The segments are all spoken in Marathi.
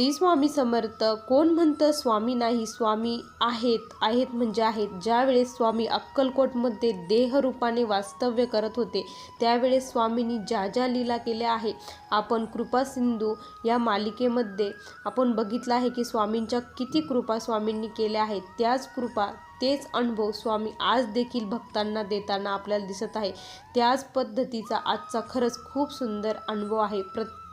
श्री स्वामी समर्थ कोण म्हणतं स्वामी नाही स्वामी आहेत आहेत म्हणजे आहेत. ज्यावेळेस स्वामी अक्कलकोटमध्ये देहरूपाने वास्तव्य करत होते त्यावेळेस स्वामींनी ज्या ज्या लीला केल्या आहे आपण कृपा सिंधू या मालिकेमध्ये आपण बघितलं आहे की स्वामींच्या किती कृपा स्वामींनी केल्या आहेत. त्याच कृपा तेच अनुभव स्वामी आज देखील भक्तांना देताना आपल्याला दिसत आहे. त्याच पद्धतीचा आजचा खरंच खूप सुंदर अनुभव आहे.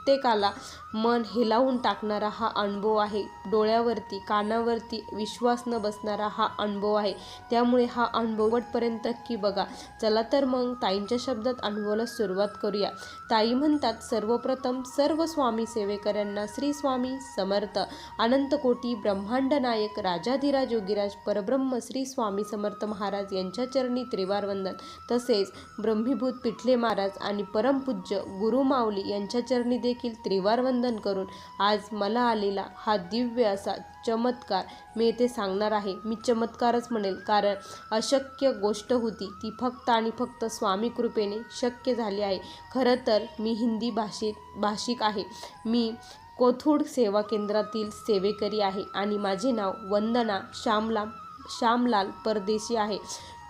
प्रत्येकाला मन हेलावून टाकणारा हा अनुभव आहे. डोळ्यावरती कानावरती विश्वास न बसणारा हा अनुभव आहे. त्यामुळे हा अनुभव वटपर्यंत की बघा. चला तर मग ताईंच्या शब्दात अनुभवाला सुरुवात करूया. ताई म्हणतात सर्वप्रथम सर्व स्वामी सेवेकऱ्यांना श्री स्वामी समर्थ. अनंतकोटी ब्रह्मांड नायक राजाधिराज योगीराज परब्रह्म श्री स्वामी समर्थ महाराज यांच्या चरणी त्रिवार वंदन तसेच ब्रह्मीभूत पिठले महाराज आणि परमपूज्य गुरुमावली यांच्या चरणी देखील त्रिवार वंदन करून आज मला आलेला हा दिव्य असा चमत्कार मी येथे सांगणार आहे. मी चमत्कारच म्हणेल कारण अशक्य गोष्ट होती. ती फक्त आणि फक्त स्वामी कृपेने शक्य झाली आहे. खरं तर मी हिंदी भाषेत भाषिक आहे. मी कोथूड सेवा केंद्रातील सेवेकरी आहे आणि माझे नाव वंदना श्यामला श्यामलाल परदेशी आहे.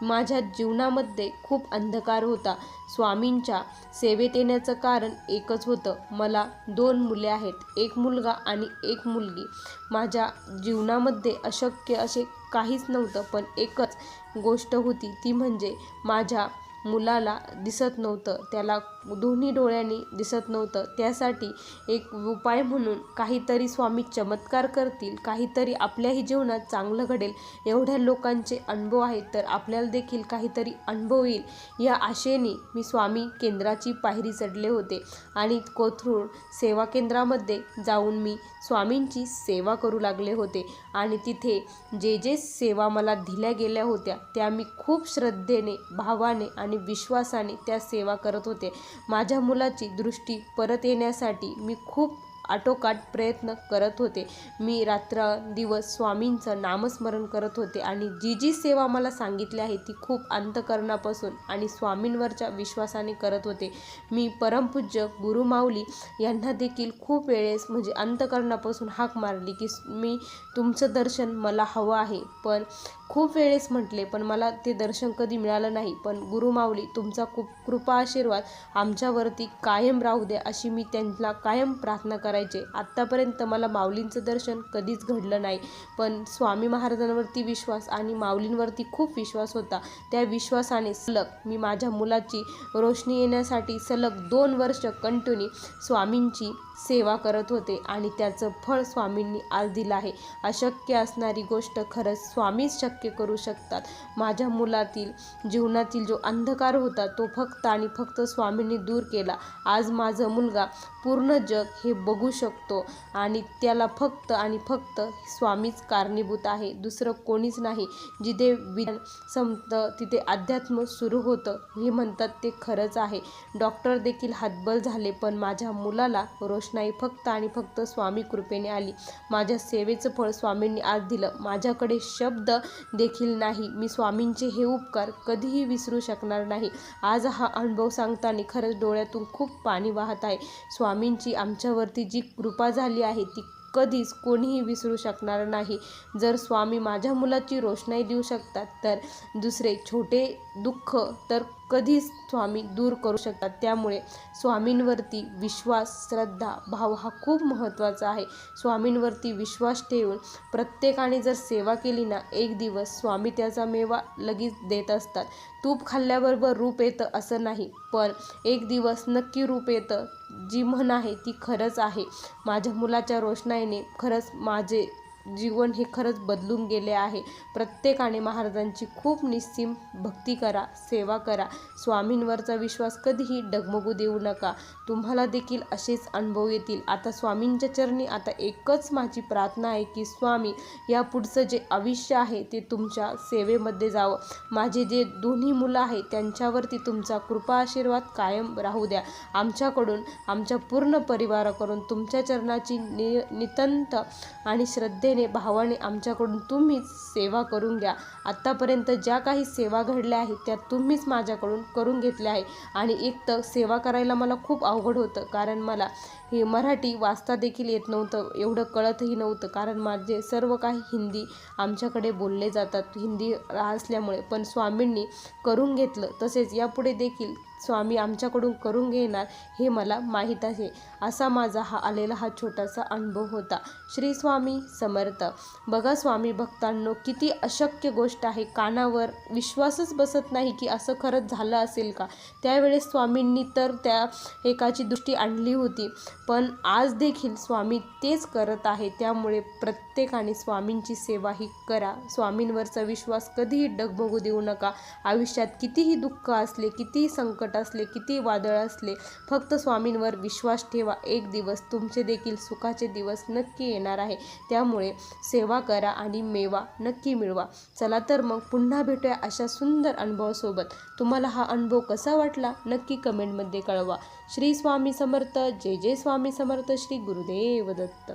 माझ्या जीवनामध्ये खूप अंधकार होता. स्वामींच्या सेवेत येण्याचं कारण एकच होतं. मला दोन मुले आहेत. एक मुलगा आणि एक मुलगी. माझ्या जीवनामध्ये अशक्य असे काहीच नव्हतं पण एकच गोष्ट होती ती म्हणजे माझ्या मुलाला दिसत नव्हतं. त्याला दोन्ही डोळ्यांनी दिसत नव्हतं. त्यासाठी एक उपाय म्हणून काहीतरी स्वामी चमत्कार करतील काहीतरी आपल्याही जीवनात चांगलं घडेल एवढ्या लोकांचे अनुभव आहेत तर आपल्याला देखील काहीतरी अनुभव येईल. या आशेने मी स्वामी केंद्राची पायरी चढले होते आणि कोथरूड सेवा केंद्रामध्ये जाऊन मी स्वामींची सेवा करू लागले होते आणि तिथे जे जे सेवा मला दिल्या गेल्या होत्या त्या मी खूप श्रद्धेने भावाने आणि विश्वासाने त्या सेवा करत होते. माझ्या मुलाची दृष्टी परत येण्यासाठी मी खूप आटोकाट प्रयत्न करत होते. मी रात्र दिवस स्वामींचं नामस्मरण करत होते आणि जी जी सेवा मला सांगितली आहे ती खूप अंतकरणापासून आणि स्वामींवरच्या विश्वासाने करत होते. मी परमपूज्य गुरुमाऊली यांना देखील खूप वेळेस म्हणजे अंतकरणापासून हाक मारली की मी तुमचं दर्शन मला हवं आहे. पण खूप वेळेस म्हटले पण मला ते दर्शन कधी मिळालं नाही. पण गुरुमाऊली तुमचा खूप कृपा आशीर्वाद आमच्यावरती कायम राहू द्या अशी मी त्यांना कायम प्रार्थना करायचे. आत्तापर्यंत मला माऊलींचं दर्शन कधीच घडलं नाही पण स्वामी महाराजांवरती विश्वास आणि माऊलींवरती खूप विश्वास होता. त्या विश्वासाने सलग मी माझ्या मुलाची रोशनी येण्यासाठी सलग दोन वर्ष कंटिन्यू स्वामींची सेवा करत होते आणि त्याचं फळ स्वामींनी आज दिलं आहे. अशक्य असणारी गोष्ट खरंच स्वामीच शक्य करू शकतात. माझ्या मुलातील जीवनातील जो अंधकार होता तो फक्त आणि फक्त स्वामींनी दूर केला. आज माझा मुलगा पूर्ण जग हे बघू शकतो आणि त्याला फक्त आणि फक्त स्वामीच कारणीभूत आहे. दुसरं कोणीच नाही. जिथे विज्ञान संपतं तिथे अध्यात्म सुरू होतं हे म्हणतात ते खरंच आहे. डॉक्टर देखील हातबल झाले पण माझ्या मुलाला रोषणाई फक्त आणि फक्त स्वामी कृपेने आली. माझ्या सेवेचं फळ स्वामींनी आज दिलं. माझ्याकडे शब्द देखील नाही. मी स्वामींचे हे उपकार कधीही विसरू शकणार नाही. आज हा अनुभव सांगताना खरंच डोळ्यातून खूप पाणी वाहत आहे. स्वामींची आमच्यावरती जी कृपा झाली आहे ती कधीच कोणीही विसरू शकणार नाही. जर स्वामी माझ्या मुलाची रोषणाई देऊ शकतात तर दुसरे छोटे दुःख तर कधीच स्वामी दूर करू शकतात. त्यामुळे स्वामींवरती विश्वास श्रद्धा भाव हा खूप महत्त्वाचा आहे. स्वामींवरती विश्वास ठेवून प्रत्येकाने जर सेवा केली ना एक दिवस स्वामी त्याचा मेवा लगेच देत असतात. तूप खाल्ल्याबरोबर रूप येतं असं नाही पण एक दिवस नक्की रूप येतं. जी म्हण आहे ती खरंच आहे. माझ्या मुलाच्या रोषणाईने खरंच माझे जीवन हे खरंच बदलून गेले आहे. प्रत्येकाने महाराजांची खूप निस्सीम भक्ती करा सेवा करा. स्वामींवरचा विश्वास कधीही डगमगू देऊ नका. तुम्हाला देखील असेच अनुभव येतील. आता स्वामींच्या चरणी आता एकच माझी प्रार्थना आहे की स्वामी या पुढचं जे आयुष्य आहे ते तुमच्या सेवेमध्ये जावं. माझे जे दोन्ही मुलं आहेत त्यांच्यावरती तुमचा कृपा आशीर्वाद कायम राहू द्या. आमच्याकडून आमच्या पूर्ण परिवाराकडून तुमच्या चरणाची नि नितंत आणि श्रद्धे श्रद्धेने भावाने आमच्याकडून तुम्हीच सेवा करून घ्या. आत्तापर्यंत ज्या काही सेवा घडल्या आहेत त्या तुम्हीच माझ्याकडून करून घेतल्या आहे आणि एक तर सेवा करायला मला खूप अवघड होतं कारण मला हे मराठी वाचता देखील येत नव्हतं एवढं कळतही नव्हतं. कारण माझे सर्व काही हिंदी आमच्याकडे बोलले जातात. हिंदी असल्यामुळे पण स्वामींनी करून घेतलं. तसेच यापुढे देखील स्वामी आमच्याकडून करून घेणार हे मला माहीत आहे. असा माझा हा आलेला हा छोटासा अनुभव होता. श्री स्वामी समर्थ. बघा स्वामी भक्तांनो किती अशक्य गोष्ट आहे. कानावर विश्वासच बसत नाही की असं खरंच झालं असेल का? त्यावेळेस स्वामींनी तर त्या एकाची दृष्टी आणली होती. पण आज देखील स्वामी तेच करत आहे. त्यामुळे प्रत्येकाने स्वामींची सेवा ही करा. स्वामींवरचा विश्वास कधीही डगमगू देऊ नका. आयुष्यात कितीही दुःख असले कितीही संकट संकट असले किती वादळ असले फक्त स्वामींवर विश्वास ठेवा. एक दिवस तुमचे देखील सुखाचे दिवस नक्की येणार आहे. त्यामुळे सेवा करा आणि मेवा नक्की मिळवा. चला तर मग पुन्हा भेटूया अशा सुंदर अनुभवासोबत. तुम्हाला हा अनुभव कसा वाटला? नक्की कमेंटमध्ये कळवा. श्री स्वामी समर्थ. जय जय स्वामी समर्थ. श्री गुरुदेव दत्त.